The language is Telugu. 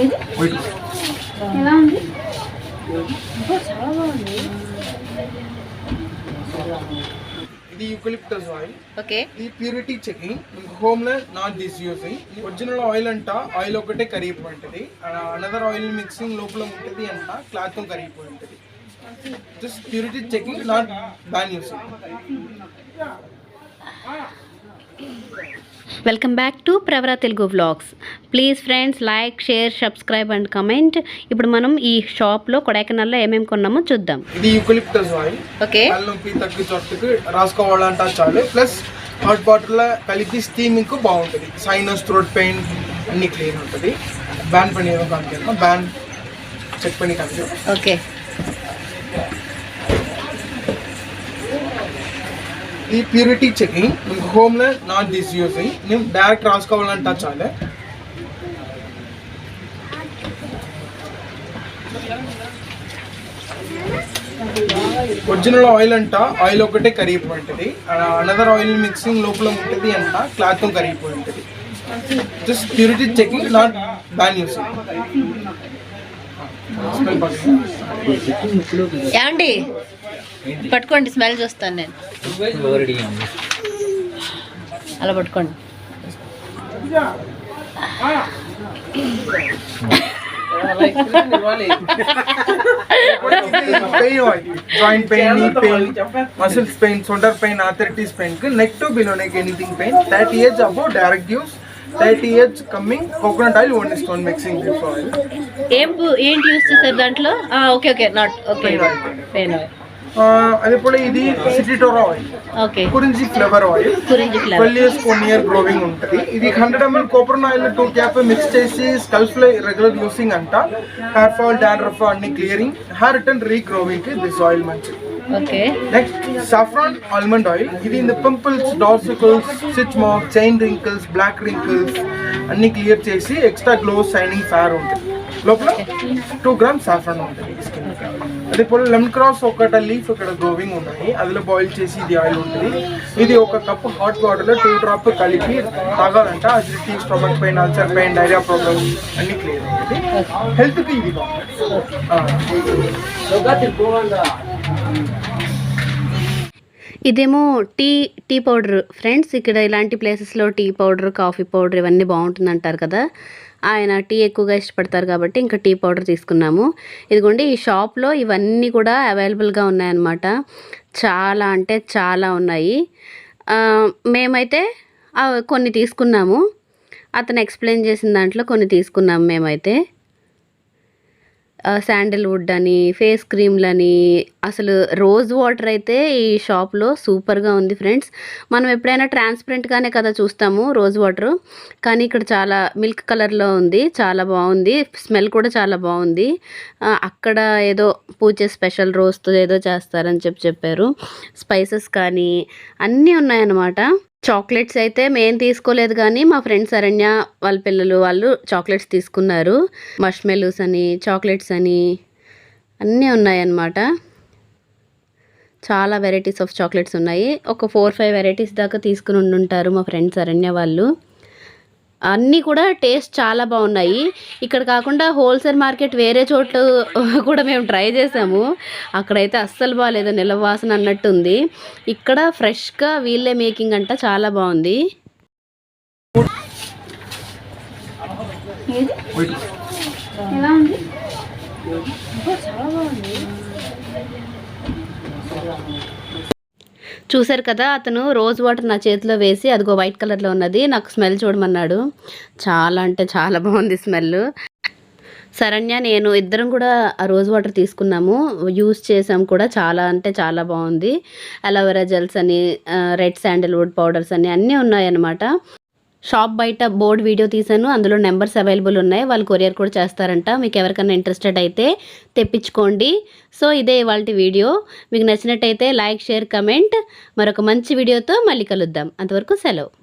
ఏది? వైట్ ఎలా ఉంది? అబ్బో, చాలా బాగుంది. ఇది యూకలిప్టస్ ఆయిల్. ఓకే. ఇది ప్యూరిటీ చెకింగ్. హోమ్లో not this using original oil అంట. ఆయిల్ ఒకటే కరిగిపోయింటది. అనదర్ ఆయిల్ మిక్సింగ్ లోపల ఉంటుంది అంట. క్లాత్ కరిగిపోయి ఉంటుంది this purity checking not ban using welcome back to Pravara Telugu vlogs. Please friends like share subscribe and comment. ఇప్పుడు మనం ఈ షాప్లో కొడైకెనాల్లో ఏమేమి కొన్నామో చూద్దాం. ఇది యూకలిప్టస్ ఆయిల్ ఓకే. తలనొప్పి తగ్గి చోటుకి రాసుకోవాలంట చాలు. ప్లస్ హాట్ వాటర్లో కలిపి స్టీమింగ్ బాగుంటుంది. సైనస్ థ్రోట్ పెయిన్ అన్ని క్లియర్ ఉంటుంది. బ్యాన్ పని ఏమో బ్యాన్ చెక్ పని ఓకే. ఈ ప్యూరిటీ చెకింగ్ మీకు హోమ్లో నాట్ దిస్ యూజింగ్ నేను డైరెక్ట్ రాసుకోవాలంట చాలు ఒరిజినల్ ఆయిల్ అంట ఆయిల్ ఒకటే కరిగిపోయి ఉంటుంది అనదర్ ఆయిల్ మిక్సింగ్ లోపల ఉంటుంది అంట క్లాత్ కరిగిపోయి ఉంటుంది just purity checking not ban using ఏమండి పట్టుకోండి స్మెల్ చూస్తాను నేను. అలా పట్టుకోండి. Pain joint pain knee pain muscles pain shoulder pain authorities pain neck to below neck anything pain thirty age above direct use thirty age coming coconut oil only stone mixing ఏం ఏంటి యూస్ చేస్తారు దాంట్లో? Okay okay not okay. Pain oil పోல ఇది సిటిటోరా ఆయిల్ ఓకే గురించి flavour oil twelve years one year growing ఉంటుంది. ఇది hundred ML copper oil two cap mix చేసి స్కల్ఫ్ రెగ్యులర్ యూసింగ్ అంట. హెయిర్ ఫాల్ డాండ్రఫ్ అన్ని క్లియరింగ్ హెయిర్ రిటర్న్ రీగ్రోవింగ్కి దిస్ ఆయిల్ మంచిది. Okay next saffron almond oil ఇది the pimples dark circles switch mark chain wrinkles black wrinkles అన్ని క్లియర్ చేసి ఎక్స్ట్రా గ్లో షైనింగ్ ఫేర్ ఉంటుంది. లోపల టూ గ్రామ్ సాఫ్రాన్ ఉంటుంది. అదే పోలే లెమన్ క్రాస్ ఒకట లీఫ్ ఇక్కడ గ్రోవింగ్ ఉన్నాయి. అందులో బాయిల్ చేసి ఇది ఆయిల్ ఉంటుంది. ఇది ఒక కప్ హాట్ వాటర్లో టూ డ్రాప్ కలిపి తాగాలంట. Acidity stomach pain ulcer pain diarrhoea problem అన్ని క్లియర్ అవుతుంది. హెల్త్కి ఇది ఇదేమో టీ టీ పౌడర్. ఫ్రెండ్స్ ఇక్కడ ఇలాంటి ప్లేసెస్లో టీ పౌడర్ కాఫీ పౌడర్ ఇవన్నీ బాగుంటుంది అంటారు కదా. ఆయన టీ ఎక్కువగా ఇష్టపడతారు కాబట్టి ఇంకా టీ పౌడర్ తీసుకున్నాము. ఇదిగోండి ఈ షాప్లో ఇవన్నీ కూడా అవైలబుల్గా ఉన్నాయన్నమాట. చాలా అంటే చాలా ఉన్నాయి. మేమైతే కొన్ని తీసుకున్నాము. అతను ఎక్స్ప్లెయిన్ చేసిన దాంట్లో కొన్ని తీసుకున్నాము మేమైతే. శాండిల్వుడ్ అని ఫేస్ క్రీమ్లని అసలు రోజ్ వాటర్ అయితే ఈ షాప్లో సూపర్గా ఉంది ఫ్రెండ్స్ మనం ఎప్పుడైనా ట్రాన్స్పరెంట్గానే కదా చూస్తాము రోజ్ వాటర్ కానీ ఇక్కడ చాలా మిల్క్ కలర్లో ఉంది చాలా బాగుంది స్మెల్ కూడా చాలా బాగుంది. అక్కడ ఏదో పూజ స్పెషల్ రోజ్తో ఏదో చేస్తారని చెప్పి చెప్పారు. స్పైసెస్ కానీ అన్నీ ఉన్నాయన్నమాట. చాక్లెట్స్ అయితే మేము తీసుకోలేదు కానీ మా ఫ్రెండ్స్ అరణ్య వాళ్ళ పిల్లలు వాళ్ళు చాక్లెట్స్ తీసుకున్నారు. మష్మెలూస్ అని చాక్లెట్స్ అని అన్నీ ఉన్నాయన్నమాట. చాలా వెరైటీస్ ఆఫ్ చాక్లెట్స్ ఉన్నాయి. ఒక ఫోర్ ఫైవ్ వెరైటీస్ దాకా తీసుకుని ఉండుంటారు మా ఫ్రెండ్స్ అరణ్య వాళ్ళు. అన్నీ కూడా టేస్ట్ చాలా బాగున్నాయి. ఇక్కడ కాకుండా హోల్సేల్ మార్కెట్ వేరే చోట్ల కూడా మేము ట్రై చేసాము. అక్కడైతే అస్సలు బాగాలేదు నిలవాసన అన్నట్టుంది. ఇక్కడ ఫ్రెష్గా వీళ్ళే మేకింగ్ అంట చాలా బాగుంది. ఎలా ఉంది? చాలా బాగుంది. చూశారు కదా అతను రోజ్ వాటర్ నా చేతిలో వేసి అదిగో వైట్ కలర్లో ఉన్నది నాకు స్మెల్ చూడమన్నాడు. చాలా అంటే చాలా బాగుంది స్మెల్ శరణ్య నేను ఇద్దరం కూడా ఆ రోజ్ వాటర్ తీసుకున్నాము. యూస్ చేసాం కూడా చాలా అంటే చాలా బాగుంది. అలోవెరా జెల్స్ అని రెడ్ శాండిల్వుడ్ పౌడర్స్ అని అన్నీ ఉన్నాయన్నమాట. షాప్ బయట బోర్డ్ వీడియో తీసాను అందులో నెంబర్స్ అవైలబుల్ ఉన్నాయి. వాళ్ళు కొరియర్ కూడా చేస్తారంట. మీకు ఎవరికైనా ఇంట్రెస్టెడ్ అయితే తెప్పించుకోండి. సో ఇదే ఇవాళ వీడియో. మీకు నచ్చినట్టయితే లైక్ షేర్ కమెంట్. మరొక మంచి వీడియోతో మళ్ళీ కలుద్దాం. అంతవరకు సెలవు.